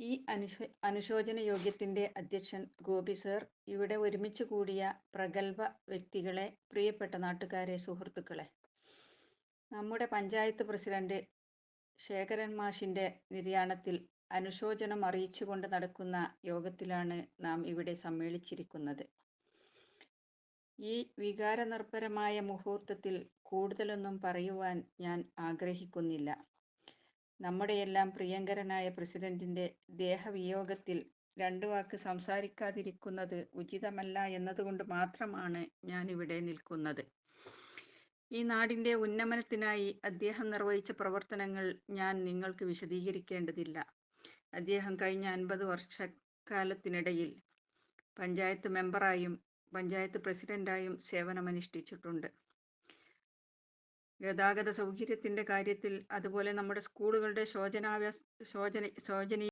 ഈ അനുശോ അനുശോചന യോഗത്തിന്റെ അധ്യക്ഷൻ ഗോപി സർ ഇവിടെ ഒരുമിച്ച് കൂടിയ പ്രഗത്ഭ വ്യക്തികളെ പ്രിയപ്പെട്ട നാട്ടുകാരെ സുഹൃത്തുക്കളെ. നമ്മുടെ പഞ്ചായത്ത് പ്രസിഡന്റ് ശേഖരൻ മാഷിന്റെ നിര്യാണത്തിൽ അനുശോചനം അറിയിച്ചുകൊണ്ട് നടക്കുന്ന യോഗത്തിലാണ് നാം ഇവിടെ സമ്മേളിച്ചിരിക്കുന്നത്. ഈ വികാരനിർഭരമായ മുഹൂർത്തത്തിൽ കൂടുതലൊന്നും പറയുവാൻ ഞാൻ ആഗ്രഹിക്കുന്നില്ല. നമ്മുടെയെല്ലാം പ്രിയങ്കരനായ പ്രസിഡന്റിന്റെ ദേഹവിയോഗത്തിൽ രണ്ടു വാക്ക് സംസാരിക്കാതിരിക്കുന്നത് ഉചിതമല്ല എന്നതുകൊണ്ട് മാത്രമാണ് ഞാനിവിടെ നിൽക്കുന്നത്. ഈ നാടിന്റെ ഉന്നമനത്തിനായി അദ്ദേഹം നിർവഹിച്ച പ്രവർത്തനങ്ങൾ ഞാൻ നിങ്ങൾക്ക് വിശദീകരിക്കേണ്ടതില്ല. അദ്ദേഹം കഴിഞ്ഞ അൻപത് വർഷക്കാലത്തിനിടയിൽ പഞ്ചായത്ത് മെമ്പറായും പഞ്ചായത്ത് പ്രസിഡന്റായും സേവനമനുഷ്ഠിച്ചിട്ടുണ്ട്. ഗതാഗത സൗകര്യത്തിന്റെ കാര്യത്തിൽ അതുപോലെ നമ്മുടെ സ്കൂളുകളുടെ ശോചനാവ ശോചന ശോചനീയ